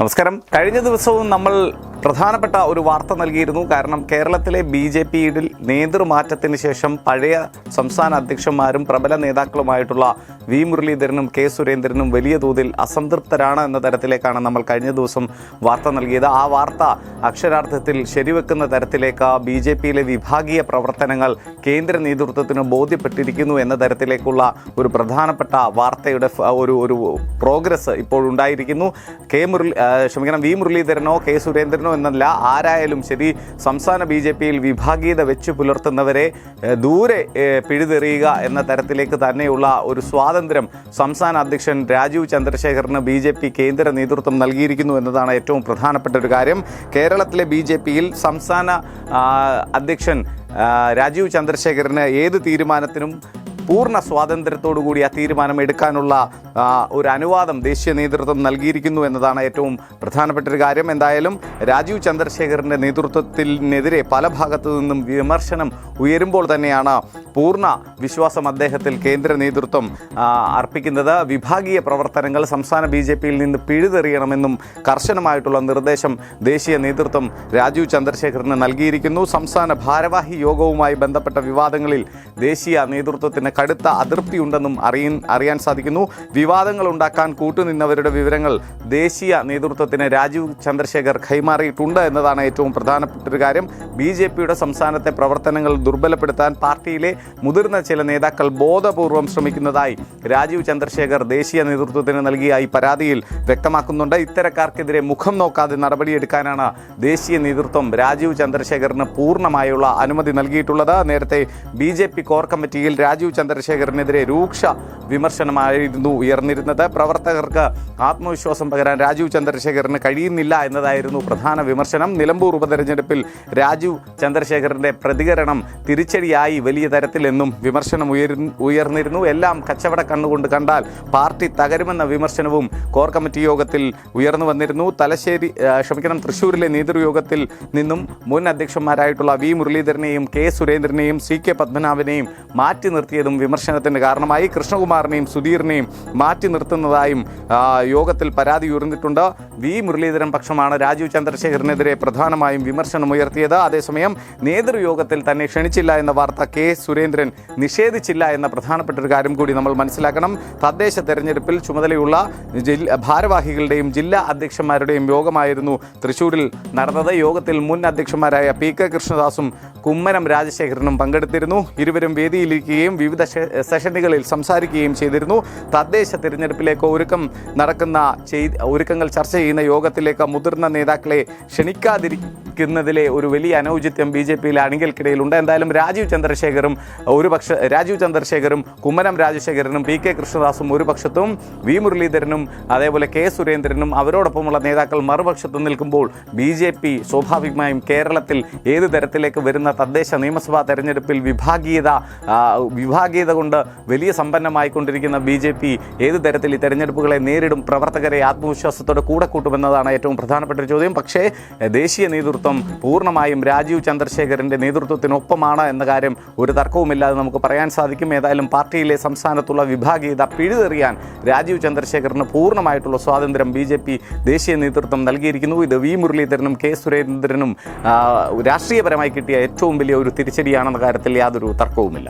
നമസ്കാരം. കഴിഞ്ഞ ദിവസവും നമ്മൾ പ്രധാനപ്പെട്ട ഒരു വാർത്ത നൽകിയിരുന്നു. കാരണം കേരളത്തിലെ ബി ജെ പിയിൽ നേതൃമാറ്റത്തിന് ശേഷം പഴയ സംസ്ഥാന അധ്യക്ഷന്മാരും പ്രബല നേതാക്കളുമായിട്ടുള്ള വി മുരളീധരനും കെ സുരേന്ദ്രനും വലിയ തോതിൽ അസംതൃപ്തരാണ് എന്ന തരത്തിലേക്കാണ് നമ്മൾ കഴിഞ്ഞ ദിവസം വാർത്ത നൽകിയത്. ആ വാർത്ത അക്ഷരാർത്ഥത്തിൽ ശരിവെക്കുന്ന തരത്തിലേക്ക് ബി ജെ പിയിലെ വിഭാഗീയ പ്രവർത്തനങ്ങൾ കേന്ദ്ര നേതൃത്വത്തിന് ബോധ്യപ്പെട്ടിരിക്കുന്നു എന്ന തരത്തിലേക്കുള്ള ഒരു പ്രധാനപ്പെട്ട വാർത്തയുടെ ഒരു ഒരു പ്രോഗ്രസ് ഇപ്പോഴുണ്ടായിരിക്കുന്നു. കെ മുരളി ക്ഷമിക്കണം വി മുരളീധരനോ കെ സുരേന്ദ്രനോ എന്നല്ല ആരായാലും ശരി സംസ്ഥാന ബി ജെ പിയിൽ വിഭാഗീയത വെച്ച് പുലർത്തുന്നവരെ ദൂരെ പിഴുതെറിയുക എന്ന തരത്തിലേക്ക് തന്നെയുള്ള ഒരു സ്വാതന്ത്ര്യം സംസ്ഥാന അധ്യക്ഷൻ രാജീവ് ചന്ദ്രശേഖറിന് ബി ജെ പി കേന്ദ്ര നേതൃത്വം നൽകിയിരിക്കുന്നു എന്നതാണ് ഏറ്റവും പ്രധാനപ്പെട്ട ഒരു കാര്യം. കേരളത്തിലെ ബി ജെ പിയിൽ സംസ്ഥാന അധ്യക്ഷൻ രാജീവ് ചന്ദ്രശേഖറിന് ഏത് തീരുമാനത്തിനും പൂർണ സ്വാതന്ത്ര്യത്തോടു കൂടി ആ തീരുമാനം എടുക്കാനുള്ള ഒരു അനുവാദം ദേശീയ നേതൃത്വം നൽകിയിരിക്കുന്നു എന്നതാണ് ഏറ്റവും പ്രധാനപ്പെട്ട ഒരു കാര്യം. എന്തായാലും രാജീവ് ചന്ദ്രശേഖറിന്റെ നേതൃത്വത്തിനെതിരെ പല ഭാഗത്തു നിന്നും വിമർശനം ഉയരുമ്പോൾ തന്നെയാണ് പൂർണ വിശ്വാസം അദ്ദേഹത്തിൽ കേന്ദ്ര നേതൃത്വം അർപ്പിക്കുന്നത്. വിഭാഗീയ പ്രവർത്തനങ്ങൾ സംസ്ഥാന ബി ജെ പിയിൽ നിന്ന് പിഴുതെറിയണമെന്നും കർശനമായിട്ടുള്ള നിർദ്ദേശം ദേശീയ നേതൃത്വം രാജീവ് ചന്ദ്രശേഖറിന് നൽകിയിരിക്കുന്നു. സംസ്ഥാന ഭാരവാഹി യോഗവുമായി ബന്ധപ്പെട്ട വിവാദങ്ങളിൽ ദേശീയ നേതൃത്വത്തിന് കടുത്ത അതൃപ്തിയുണ്ടെന്നും അറിയ അറിയാൻ സാധിക്കുന്നു. വിവാദങ്ങൾ ഉണ്ടാക്കാൻ കൂട്ടുനിന്നവരുടെ വിവരങ്ങൾ ദേശീയ നേതൃത്വത്തിന് രാജീവ് ചന്ദ്രശേഖർ കൈമാറിയിട്ടുണ്ട് എന്നതാണ് ഏറ്റവും പ്രധാനപ്പെട്ട ഒരു കാര്യം. ബി ജെ പിയുടെ സംസ്ഥാനത്തെ പ്രവർത്തനങ്ങൾ ദുർബലപ്പെടുത്താൻ പാർട്ടിയിലെ മുതിർന്ന ചില നേതാക്കൾ ബോധപൂർവം ശ്രമിക്കുന്നതായി രാജീവ് ചന്ദ്രശേഖർ ദേശീയ നേതൃത്വത്തിന് നൽകിയ ഈ പരാതിയിൽ വ്യക്തമാക്കുന്നുണ്ട്. ഇത്തരക്കാർക്കെതിരെ മുഖം നോക്കാതെ നടപടിയെടുക്കാനാണ് ദേശീയ നേതൃത്വം രാജീവ് ചന്ദ്രശേഖറിന് പൂർണമായുള്ള അനുമതി നൽകിയിട്ടുള്ളത്. നേരത്തെ ബി കോർ കമ്മിറ്റിയിൽ രാജീവ് ചന്ദ്രശേഖറിനെതിരെ രൂക്ഷ വിമർശനമായിരുന്നു ഉയർന്നിരുന്നത്. പ്രവർത്തകർക്ക് ആത്മവിശ്വാസം പകരാൻ രാജീവ് ചന്ദ്രശേഖറിന് കഴിയുന്നില്ല എന്നതായിരുന്നു പ്രധാന വിമർശനം. നിലമ്പൂർ ഉപതെരഞ്ഞെടുപ്പിൽ രാജീവ് ചന്ദ്രശേഖറിന്റെ പ്രതികരണം തിരിച്ചടിയായി വലിയ തരത്തിലെന്നും വിമർശനം ഉയർ ഉയർന്നിരുന്നു. എല്ലാം കച്ചവട കണ്ണുകൊണ്ട് കണ്ടാൽ പാർട്ടി തകരുമെന്ന വിമർശനവും കോർ കമ്മിറ്റി യോഗത്തിൽ ഉയർന്നു വന്നിരുന്നു. തലശ്ശേരി ക്ഷമിക്കണം തൃശ്ശൂരിലെ നേതൃയോഗത്തിൽ നിന്നും മുൻ അധ്യക്ഷന്മാരായിട്ടുള്ള വി മുരളീധരനെയും കെ സുരേന്ദ്രനെയും സി കെ പത്മനാഭനെയും മാറ്റി നിർത്തിയതും വിമർശനത്തിന് കാരണമായി കൃഷ്ണകുമാറിനെയും സുധീറിനെയും മാറ്റി നിർത്തുന്നതായും യോഗത്തിൽ പരാതി ഉയർന്നിട്ടുണ്ട്. വി. മുരളീധരൻ പക്ഷമാണ് രാജീവ് ചന്ദ്രശേഖരനെതിരെ പ്രധാനമായും വിമർശനം ഉയർത്തിയത്. അതേസമയം നേതൃയോഗത്തിൽ തന്നെ ക്ഷണിച്ചില്ല എന്ന വാർത്ത കെ. സുരേന്ദ്രൻ നിഷേധിച്ചില്ല എന്ന പ്രധാനപ്പെട്ട ഒരു കാര്യം കൂടി നമ്മൾ മനസ്സിലാക്കണം. തദ്ദേശ തെരഞ്ഞെടുപ്പിൽ ചുമതലയുള്ള ഭാരവാഹികളുടെയും ജില്ലാ അധ്യക്ഷന്മാരുടെയും യോഗമായിരുന്നു തൃശൂരിൽ നടന്നത്. യോഗത്തിൽ മുൻ അധ്യക്ഷന്മാരായ പി. കെ. കൃഷ്ണദാസും കുമ്മനം രാജശേഖരനും പങ്കെടുത്തിരുന്നു. ഇരുവരും വേദിയിലിരിക്കുകയും വിവിധ ഷെ- സെഷനുകളിൽ സംസാരിക്കുകയും ചെയ്തിരുന്നു. തദ്ദേശ തിരഞ്ഞെടുപ്പിലേക്ക് ഒരുക്കം നടക്കുന്ന ഒരുക്കങ്ങൾ ചർച്ച ചെയ്യുന്ന യോഗത്തിലേക്ക് മുതിർന്ന നേതാക്കളെ ക്ഷണിക്കാതിരിക്കുന്നതിലെ ഒരു വലിയ അനൗചിത്യം ബി ജെ പിയിലെ അണികൾക്കിടയിലുണ്ട്. എന്തായാലും രാജീവ് ചന്ദ്രശേഖറും ഒരു പക്ഷ രാജീവ് ചന്ദ്രശേഖറും കുമ്മനം രാജശേഖരനും പി കെ കൃഷ്ണദാസും ഒരു പക്ഷത്തും വി മുരളീധരനും അതേപോലെ കെ സുരേന്ദ്രനും അവരോടൊപ്പമുള്ള നേതാക്കൾ മറുപക്ഷത്ത് നിൽക്കുമ്പോൾ ബി ജെ പി സ്വാഭാവികമായും കേരളത്തിൽ ഏത് തരത്തിലേക്ക് വരുന്ന തദ്ദേശ നിയമസഭാ തെരഞ്ഞെടുപ്പിൽ വിഭാഗീയത ആ, വിഭാഗീയത കൊണ്ട് വലിയ സമ്പന്നമായിക്കൊണ്ടിരിക്കുന്ന ബി ജെ പി ഏത് തരത്തിൽ ഈ തെരഞ്ഞെടുപ്പുകളെ നേരിടും പ്രവർത്തകരെ ആത്മവിശ്വാസത്തോടെ കൂടെ കൂട്ടുമെന്നതാണ് ഏറ്റവും പ്രധാനപ്പെട്ട ഒരു ചോദ്യം. പക്ഷേ ദേശീയ നേതൃത്വം പൂർണമായും രാജീവ് ചന്ദ്രശേഖരന്റെ നേതൃത്വത്തിനൊപ്പമാണ് എന്ന കാര്യം ഒരു തർക്കവുമില്ലാതെ നമുക്ക് പറയാൻ സാധിക്കും. ഏതായാലും പാർട്ടിയിലെ സംസ്ഥാനത്തുള്ള വിഭാഗീയത പിഴുതെറിയാൻ രാജീവ് ചന്ദ്രശേഖറിന് പൂർണമായിട്ടുള്ള സ്വാതന്ത്ര്യം ബി ദേശീയ നേതൃത്വം നൽകിയിരിക്കുന്നു. ഇത് വി മുരളീധരനും കെ സുരേന്ദ്രനും രാഷ്ട്രീയപരമായി കിട്ടിയ ഏറ്റവും വലിയ ഒരു തിരിച്ചടിയാണെന്ന കാര്യത്തിൽ യാതൊരു തർക്കവുമില്ല.